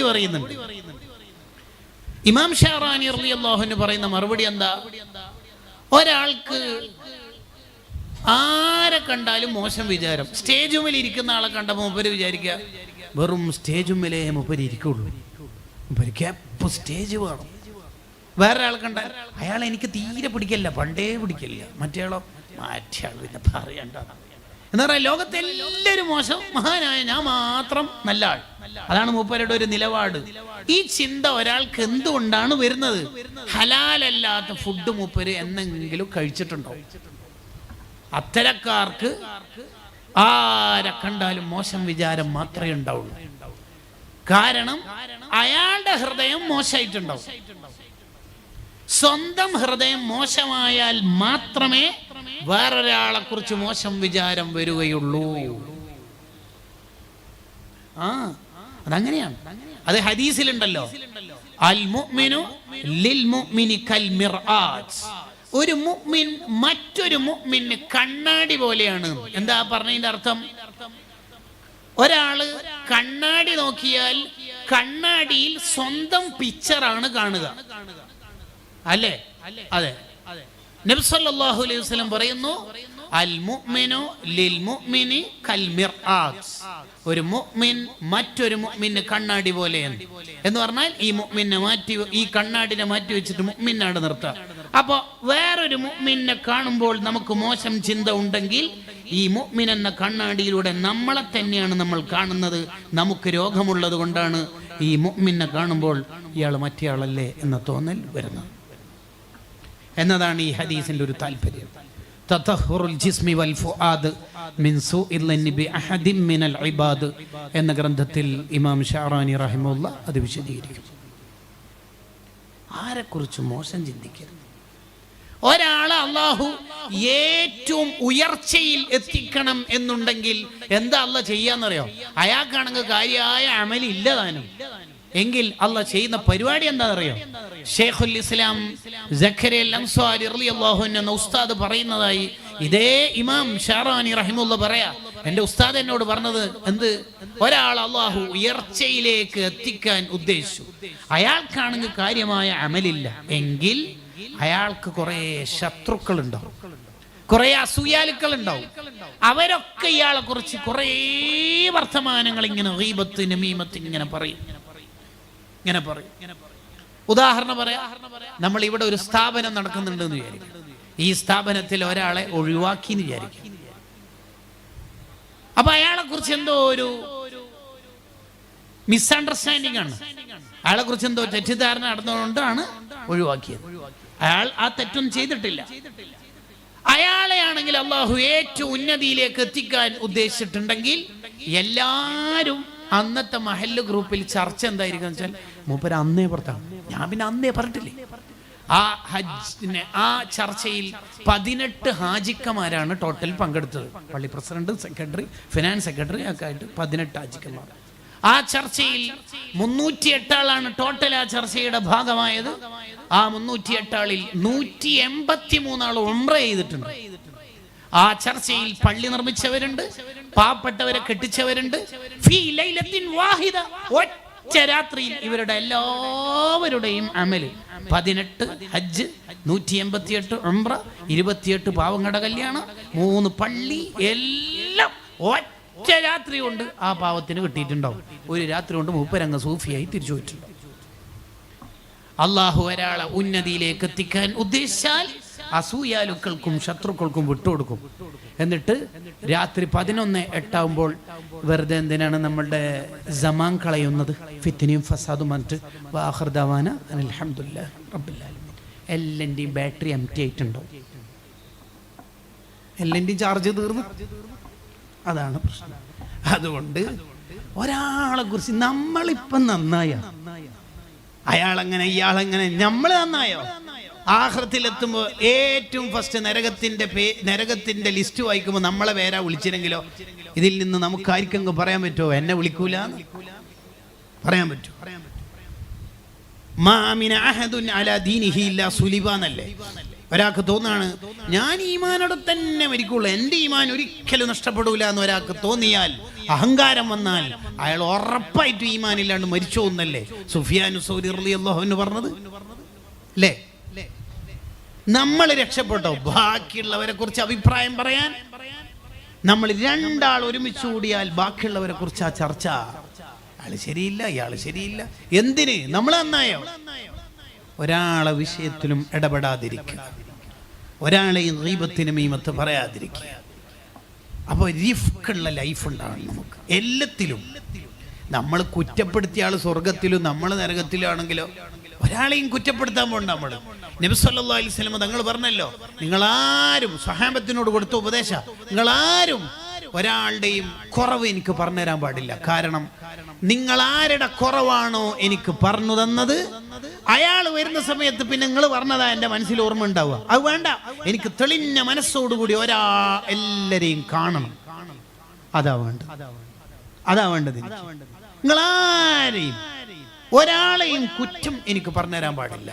മറുപടി പറയുന്നുണ്ട്. ഇമാം ഷാറാനി അള്ളാഹുവിന് പറയുന്ന മറുപടി എന്താ? ഒരാൾക്ക് ആരെ കണ്ടാലും മോശം വിചാരം. സ്റ്റേജുമിൽ ഇരിക്കുന്ന ആളെ കണ്ട മൂപ്പര് വിചാരിക്കുക വെറും സ്റ്റേജുമിലേ മൂപ്പര് ഇരിക്കുള്ളൂ. സ്റ്റേജ് വേണം. വേറെ ആൾ കണ്ട അയാൾ എനിക്ക് തീരെ പിടിക്കല്ല പണ്ടേ പിടിക്കല്ല മറ്റേ ആളോ മറ്റേ ആൾ പിന്നെ പറയണ്ട. എന്ന് പറയാം ലോകത്തെ എല്ലാവരും മോശം. മഹാനായ ഞാൻ മാത്രം നല്ല ആൾ. അതാണ് മൂപ്പരുടെ ഒരു നിലപാട്. ഈ ചിന്ത ഒരാൾക്ക് എന്തുകൊണ്ടാണ് വരുന്നത്? ഹലാലല്ലാത്ത ഫുഡ് മൂപ്പര് എന്നെങ്കിലും കഴിച്ചിട്ടുണ്ടോ? അത്തരക്കാർക്ക് ആരെ കണ്ടാലും മോശം വിചാരം മാത്രമേ ഉണ്ടാവുള്ളൂ. കാരണം അയാളുടെ ഹൃദയം മോശമായിട്ടുണ്ടാവും. സ്വന്തം ഹൃദയം മോശമായാൽ മാത്രമേ വേറൊരാളെ കുറിച്ച് മോശം വിചാരം വരികയുള്ളൂ. ആ അതങ്ങനെയാണ്. അത് ഹദീസിലുണ്ടല്ലോ. ഒരു മുഅ്മിൻ മറ്റൊരു മുഅ്മിന് കണ്ണാടി പോലെയാണ്. എന്താ പറഞ്ഞതിന്റെ അർത്ഥം? ഒരാൾ കണ്ണാടി നോക്കിയാൽ കണ്ണാടിയിൽ സ്വന്തം പിക്ചറാണ് കാണുക. അല്ലേ? അതെ. നബ്സല്ലാഹു അലൈഹി വസല്ലം പറയുന്നു ഒരു മുഅ്മിൻ മറ്റൊരു മുഅ്മിന് കണ്ണാടി പോലെയാണ്. എന്ന് പറഞ്ഞാൽ ഈ മുഅ്മിനെ മാറ്റി ഈ കണ്ണാടിനെ മാറ്റി വെച്ചിട്ട് മുഅ്മിനാണ് നിർത്തുക അപ്പോൾ വേറൊരു മുഅ്മിനെ കാണുമ്പോൾ നമുക്ക് മോശം ചിന്ത ഉണ്ടെങ്കിൽ ഈ മുഅ്മിൻ എന്ന കണ്ണാടിയിലൂടെ നമ്മളെ തന്നെയാണ് നമ്മൾ കാണുന്നത്. നമുക്ക് രോഗമുള്ളത് കൊണ്ടാണ് ഈ മുഅ്മിനെ കാണുമ്പോൾ ഇയാൾ മറ്റേ ആളല്ലേ എന്ന തോന്നൽ വരുന്നത്. എന്നതാണ് ഈ ഹദീസിന്റെ ഒരു താല്പര്യം. എന്ന ഗ്രന്ഥത്തിൽ ഇമാം ഷാറാനി റഹിമുള്ള അത് വിശദീകരിക്കും. ആരെക്കുറിച്ച് മോശം ചിന്തിക്കരുത്. ഒരാളെ അള്ളാഹു ഏറ്റവും ഉയർച്ചയിൽ എത്തിക്കണം എന്നുണ്ടെങ്കിൽ എന്താ അല്ല ചെയ്യാന്നറിയോ? അയാൾക്കാണെങ്കിൽ കാര്യമായ അമലില്ല താനും. എങ്കിൽ അല്ല ചെയ്യുന്ന പരിപാടി എന്താണെന്നറിയോ? ഷെയ്ഖുൽ ഇസ്ലാം എന്ന ഉസ്താദ് പറയുന്നതായി. ഇതേ ഇമാം ഷാറാനി റഹിമുള്ള പറയാ. എന്റെ ഉസ്താദ് എന്നോട് പറഞ്ഞത് എന്ത്? ഒരാൾ അള്ളാഹു ഉയർച്ചയിലേക്ക് എത്തിക്കാൻ ഉദ്ദേശിച്ചു. അയാൾക്കാണെങ്കിൽ കാര്യമായ അമലില്ല. എങ്കിൽ അയാൾക്ക് കുറെ ശത്രുക്കൾ ഉണ്ടാവും കുറെ അസൂയാലുക്കൾ ഉണ്ടാവും അവരൊക്കെ ഇയാളെ കുറിച്ച് കുറെ വർത്തമാനങ്ങൾ ഇങ്ങനെ റീബത്ത് നമീമത്ത് ഇങ്ങനെ പറയും. ഇങ്ങനെ പറയും. ഉദാഹരണം പറയാം. നമ്മൾ ഇവിടെ ഒരു സ്ഥാപനം നടക്കുന്നുണ്ട് എന്ന് വിചാരിക്കും. ഈ സ്ഥാപനത്തിൽ ഒരാളെ ഒഴിവാക്കി എന്ന് വിചാരിക്കും. അപ്പൊ അയാളെ കുറിച്ച് എന്തോ ഒരു മിസ്അണ്ടർസ്റ്റാൻഡിംഗ് ആണ്. അയാളെ കുറിച്ച് എന്തോ തെറ്റിദ്ധാരണ നടന്നുകൊണ്ടാണ് ഒഴിവാക്കിയത്. അയാൾ ആ തെറ്റൊന്നും ചെയ്തിട്ടില്ല. അയാളെയാണെങ്കിൽ അള്ളാഹു ഏറ്റവും ഉന്നതിയിലേക്ക് എത്തിക്കാൻ ഉദ്ദേശിച്ചിട്ടുണ്ടെങ്കിൽ എല്ലാരും അന്നത്തെ മഹല്ല് ഗ്രൂപ്പിൽ ചർച്ച എന്തായിരിക്കും വെച്ചാൽ മൂപ്പര് അന്നേ പുറത്താണ് ഞാൻ പിന്നെ അന്നേ പറഞ്ഞിട്ടില്ലേ? ആ ഹജ്ജിനെ ആ ചർച്ചയിൽ പതിനെട്ട് ഹാജിക്കമാരാണ് ടോട്ടൽ പങ്കെടുത്തത്. പള്ളി പ്രസിഡന്റ് സെക്രട്ടറി ഫിനാൻസ് സെക്രട്ടറി ഒക്കെ ആയിട്ട് പതിനെട്ട് ഹാജിക്കന്മാർ. ആ ചർച്ചയിൽ മുന്നൂറ്റി എട്ടാളാണ് ടോട്ടൽ ആ ചർച്ചയുടെ ഭാഗമായത്. ആ മുന്നൂറ്റി എട്ടാളിൽ നൂറ്റി എൺപത്തി മൂന്നാൾ ഉംറ ചെയ്തിട്ടുണ്ട്. ആ ചർച്ചയിൽ പള്ളി നിർമ്മിച്ചവരുണ്ട്. പാവപ്പെട്ടവരെ കെട്ടിച്ചവരുണ്ട്. വാഹിദ. ഒറ്റ രാത്രിയിൽ ഇവരുടെ എല്ലാവരുടെയും അമൽ. പതിനെട്ട് ഹജ്ജ് നൂറ്റി എൺപത്തിയെട്ട് ഒമ്പ്ര ഇരുപത്തിയെട്ട് പാവങ്ങളുടെ കല്യാണം മൂന്ന് പള്ളി എല്ലാം ഒറ്റ രാത്രി കൊണ്ട് ആ പാവത്തിന് കിട്ടിയിട്ടുണ്ടാവും. ഒരു രാത്രി കൊണ്ട് മൂപ്പരങ്ങ് സൂഫിയായി തിരിച്ചു പോയിട്ടുണ്ട്. അള്ളാഹു ഒരാളെ ഉന്നതിയിലേക്ക് എത്തിക്കാൻ ഉദ്ദേശിച്ചാൽ അസൂയാലുക്കൾക്കും ശത്രുക്കൾക്കും വിട്ടുകൊടുക്കും. എന്നിട്ട് രാത്രി പതിനൊന്ന് എട്ടാവുമ്പോൾ വെറുതെ എന്തിനാണ് നമ്മളുടെ ജമാൻ കളയുന്നത്? ഫിത്തിനിയും ഫസാദും വന്നിട്ട് വാഹർദാവാന അലഹമുല്ല എല്ലാന്റെയും ബാറ്ററി എം ടി ആയിട്ടുണ്ടോ? എല്ലെന്റെയും ചാർജ് തീർന്നു. അതാണ് പ്രശ്നം. അതുകൊണ്ട് ഒരാളെ കുറിച്ച് നമ്മളിപ്പം നന്നായ? അയാളെങ്ങനെ ഇയാളെങ്ങനെ നമ്മൾ നന്നായോ? ആഹ്രത്തിലെത്തുമ്പോൾ ഏറ്റവും ഫസ്റ്റ് നരകത്തിന്റെ പേ നരകത്തിന്റെ ലിസ്റ്റ് വായിക്കുമ്പോൾ നമ്മളെ പേരാ വിളിച്ചില്ലെങ്കിലോ ഇതിൽ നിന്ന് നമുക്ക് ആർക്കെങ്കിലും പറയാൻ പറ്റുമോ? എന്നെ വിളിക്കൂല പറയാൻ പറ്റൂ ഒരാൾക്ക് തോന്നാണ് ഞാൻ ഈമാനോട് തന്നെ മരിക്കുള്ളൂ. എന്റെ ഈമാൻ ഒരിക്കലും നഷ്ടപ്പെടൂല എന്ന് ഒരാൾക്ക് തോന്നിയാൽ അഹങ്കാരം വന്നാൽ അയാൾ ഉറപ്പായിട്ടും ഈമാനില്ലാണ്ട് മരിച്ചു സൗദി സുഫിയാനു സൗരി അൻഹു പറഞ്ഞത്? അല്ലേ? നമ്മൾ രക്ഷപ്പെട്ടോ? ബാക്കിയുള്ളവരെ കുറിച്ച് അഭിപ്രായം പറയാൻ. നമ്മൾ രണ്ടാൾ ഒരുമിച്ച് കൂടിയാൽ ബാക്കിയുള്ളവരെ കുറിച്ച് ആ ചർച്ച. അയാൾ ശരിയില്ല ഇയാൾ ശരിയില്ല. എന്തിന്? നമ്മൾ നന്നായോ? ഒരാളെ വിഷയത്തിലും ഇടപെടാതിരിക്കുക. ഒരാളെയും ദീപത്തിനും ഈമത്ത് പറയാതിരിക്കുക. അപ്പോൾ റിഫ്ക്കുള്ള ലൈഫ് ഉണ്ടാവണം നമുക്ക്. എല്ലാത്തിലും. നമ്മൾ കുറ്റപ്പെടുത്തിയ ആൾ സ്വർഗത്തിലും നമ്മൾ നരകത്തിലാണെങ്കിലോ ഒരാളെയും കുറ്റപ്പെടുത്താൻ പോകണ്ട നമ്മൾ നബിസല്ലാ അലൈഹി സ്വലമ തങ്ങൾ പറഞ്ഞല്ലോ നിങ്ങളാരും സഹാബത്തിനോട് കൊടുത്ത ഉപദേശ നിങ്ങളാരും ഒരാളുടെയും കുറവ് എനിക്ക് പറഞ്ഞു തരാൻ പാടില്ല. കാരണം നിങ്ങൾ ആരുടെ കുറവാണോ എനിക്ക് പറഞ്ഞു തന്നത്? അയാൾ വരുന്ന സമയത്ത് പിന്നെ നിങ്ങൾ പറഞ്ഞതാ എന്റെ മനസ്സിൽ ഓർമ്മ ഉണ്ടാവുക. അത് വേണ്ട. എനിക്ക് തെളിഞ്ഞ മനസ്സോടുകൂടി ഒരാ എല്ലാരെയും കാണണം. അതാ വേണ്ടത്. അതാ വേണ്ടത് നിങ്ങൾ ആരെയും ഒരാളെയും കുറ്റം എനിക്ക് പറഞ്ഞുതരാൻ പാടില്ല.